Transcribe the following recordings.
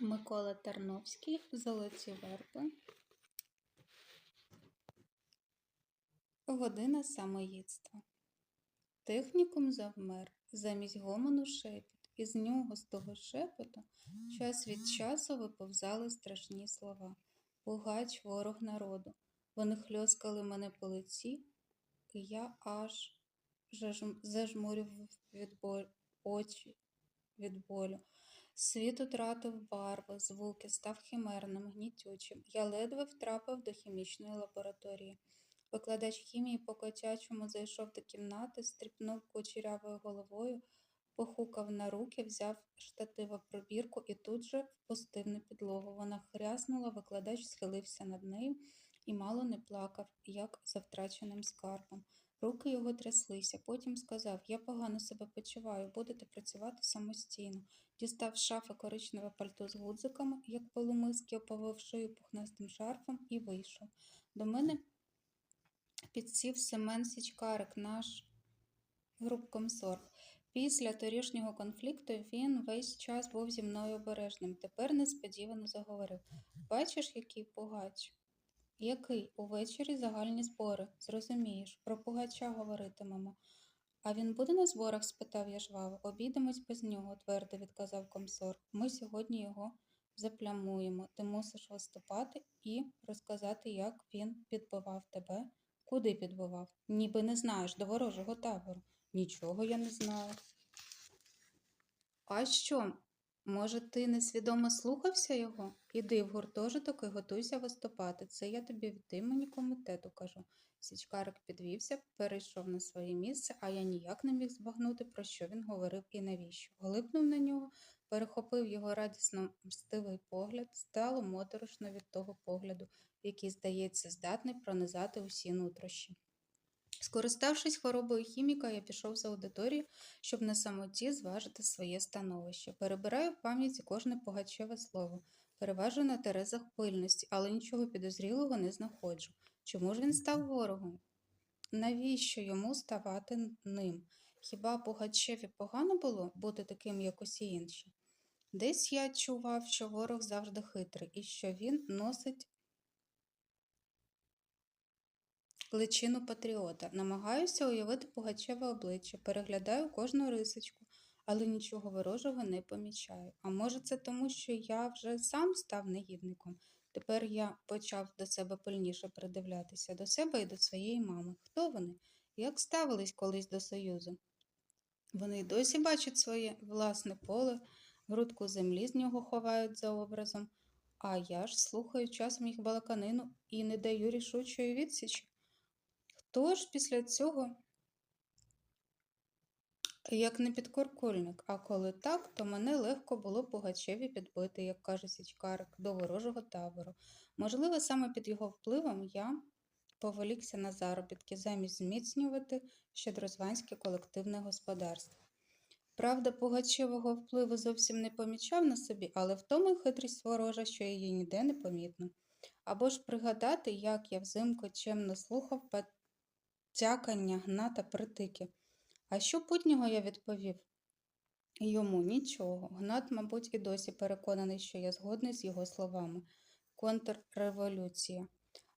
Микола Тарновський, Золоті верби. Година самоїдства. Технікум завмер, замість гомону шепіт, і з нього, з того шепоту, час від часу виповзали страшні слова. Пугач, ворог народу. Вони хльоскали мене по лиці, і я аж зажмурював від боль... очі від болю. Світ утратив барви, звуки, став химерним, гнітючим. Я ледве втрапив до хімічної лабораторії. Викладач хімії по котячому зайшов до кімнати, стріпнув кучерявою головою, похукав на руки, взяв штатива пробірку і тут же впустив на підлогу. Вона хряснула, викладач схилився над нею і мало не плакав, як за втраченим скарбом. Руки його тряслися. Потім сказав: Я погано себе почуваю, будете працювати самостійно. Дістав з шафи коричневе пальто з гудзиками, як полумиски, оповив шию пухнастим шарфом і вийшов. До мене підсів Семен Січкарик, наш групкомсорг. Після торішнього конфлікту він весь час був зі мною обережним. Тепер несподівано заговорив. Бачиш, який пугач? Який? Увечері загальні збори. Зрозумієш, про пугача говоритимемо. А він буде на зборах? спитав я жваво. Обійдемось без нього, твердо відказав комсорг. Ми сьогодні його заплямуємо. Ти мусиш виступати і розказати, як він підбивав тебе. Куди підбивав? Ніби не знаєш до ворожого табору. Нічого я не знаю. А що? Може, ти несвідомо слухався його? Іди в гуртожиток і готуйся виступати. Це я тобі від імені комітету кажу. Січкарик підвівся, перейшов на своє місце, а я ніяк не міг збагнути, про що він говорив і навіщо. Глипнув на нього, перехопив його радісно мстивий погляд, стало моторошно від того погляду, який, здається, здатний пронизати усі нутрощі. Скориставшись хворобою хіміка, я пішов з аудиторії, щоб на самоті зважити своє становище. Перебираю в пам'яті кожне погачеве слово, переважую на терезах пильності, але нічого підозрілого не знаходжу. Чому ж він став ворогом? Навіщо йому ставати ним? Хіба Пугачеві погано було бути таким, як усі інші? Десь я чував, що ворог завжди хитрий і що він носить личину патріота. Намагаюся уявити Пугачеве обличчя, переглядаю кожну рисочку, але нічого ворожого не помічаю. А може, це тому, що я вже сам став негідником? Тепер я почав до себе пильніше придивлятися, до себе і до своєї мами. Хто вони? Як ставились колись до Союзу? Вони й досі бачать своє власне поле, грудку землі з нього ховають за образом, а я ж слухаю часом їх балаканину і не даю рішучої відсічі. Хто ж після цього, як не підкоркольник, а коли так, то мене легко було Пугачеві підбити, як каже Січкарик, до ворожого табору. Можливо, саме під його впливом я повелікся на заробітки, замість зміцнювати щедрозванське колективне господарство. Правда, Пугачевого впливу зовсім не помічав на собі, але в тому й хитрість ворожа, що її ніде не помітно. Або ж пригадати, як я взимку чемно слухав тякання гната притики. А що путнього я відповів? Йому нічого. Гнат, мабуть, і досі переконаний, що я згодний з його словами. Контрреволюція.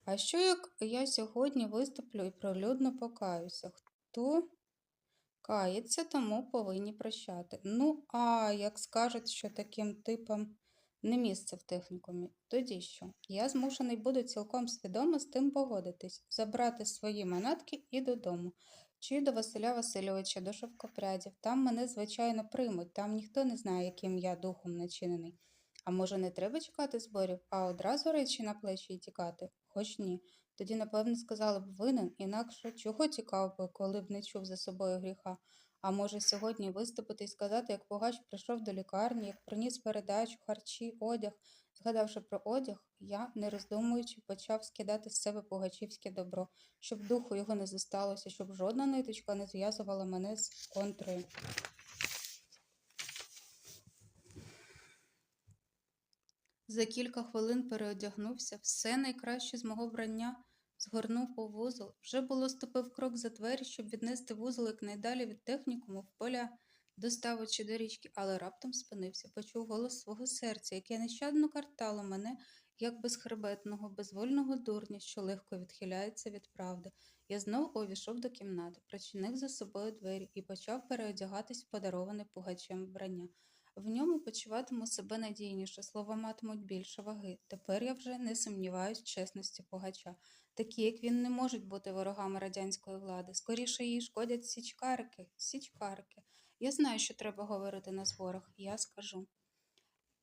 А що як я сьогодні виступлю і прилюдно покаюся? Хто кається, тому повинні прощати. Ну, а як скажуть, що таким типам не місце в технікумі, тоді що? Я змушений буду цілком свідомо з тим погодитись, забрати свої манатки і додому. Чи до Василя Васильовича, до шовкопрядів. Там мене, звичайно, приймуть, там ніхто не знає, яким я духом начинений. А може, не треба чекати зборів, а одразу речі на плечі й тікати? Хоч ні. Тоді, напевно, сказали б винен, інакше чого тікав би, коли б не чув за собою гріха. А може, сьогодні виступити і сказати, як Пугач прийшов до лікарні, як приніс передачу, харчі, одяг. Згадавши про одяг, я, не роздумуючи, почав скидати з себе пугачівське добро, щоб духу його не зосталося, щоб жодна ниточка не зв'язувала мене з контрою. За кілька хвилин переодягнувся, все найкраще з мого вбрання згорнув у вузол. Вже було ступив крок за двері, щоб віднести вузол якнайдалі від технікуму в поля достав до річки, але раптом спинився, почув голос свого серця, яке нещадно картало мене, як безхребетного, безвольного дурня, що легко відхиляється від правди. Я знов увійшов до кімнати, причинив за собою двері і почав переодягатись в подароване пугачем вбрання. В ньому почуватиму себе надійніше, слова матимуть більше ваги. Тепер я вже не сумніваюсь в чесності пугача. Такі, як він, не можуть бути ворогами радянської влади. Скоріше їй шкодять січкарики, січкарики. Я знаю, що треба говорити на зборах, я скажу.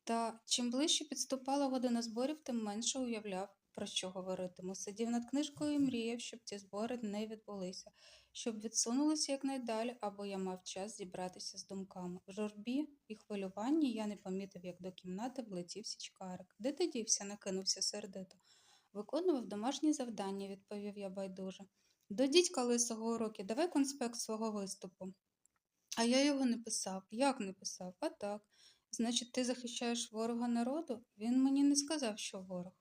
Та чим ближче підступала година зборів, тим менше уявляв, про що говоритиму. Сидів над книжкою і мріяв, щоб ці збори не відбулися, щоб відсунулися якнайдалі, або я мав час зібратися з думками. В журбі і хвилюванні я не помітив, як до кімнати влетів січкарик. Де ти дівся? накинувся сердито. Виконував домашні завдання, відповів я байдуже. До дідька лисого уроки, давай конспект свого виступу. А я його не писав. Як не писав? А так. Значить, ти захищаєш ворога народу? Він мені не сказав, що ворог.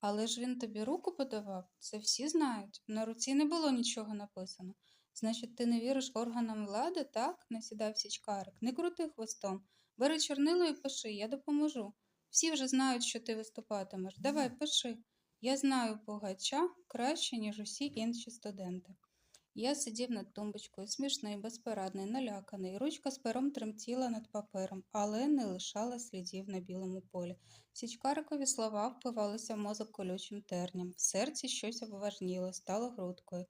Але ж він тобі руку подавав, це всі знають. На руці не було нічого написано. Значить, ти не віриш органам влади, так? насідав січкарик. Не крути хвостом. Бери чорнило і пиши, я допоможу. Всі вже знають, що ти виступатимеш. Давай, пиши. Я знаю Пугача краще, ніж усі інші студенти. Я сидів над тумбочкою, смішний, безпорадний, наляканий. Ручка з пером тремтіла над папером, але не лишала слідів на білому полі. Січкарикові слова впивалися в мозок колючим терням. В серці щось обважніло, стало грудкою.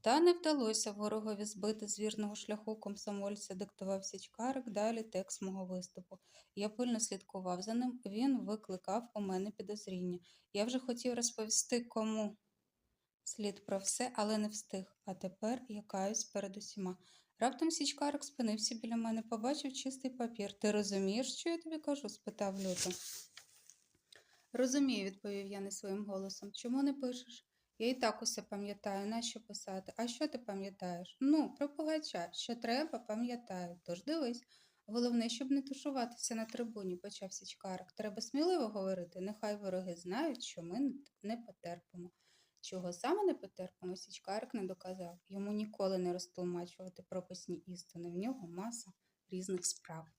Та не вдалося ворогові збити з вірного шляху комсомольця, диктував січкарик далі текст мого виступу. Я пильно слідкував за ним, він викликав у мене підозріння. Я вже хотів розповісти кому слід про все, але не встиг. А тепер я каюсь перед усіма. Раптом січкарик спинився біля мене, побачив чистий папір. Ти розумієш, що я тобі кажу? спитав люто. Розумію, відповів я не своїм голосом. Чому не пишеш? Я і так усе пам'ятаю, нащо писати. А що ти пам'ятаєш? Ну, про пугача. Що треба, пам'ятаю. Тож дивись. Головне, щоб не тушуватися на трибуні, почав січкарик. Треба сміливо говорити, нехай вороги знають, що ми не потерпимо. Чого саме не потерпимо, січкарик не доказав. Йому ніколи не розтлумачувати прописні істини. В нього маса різних справ.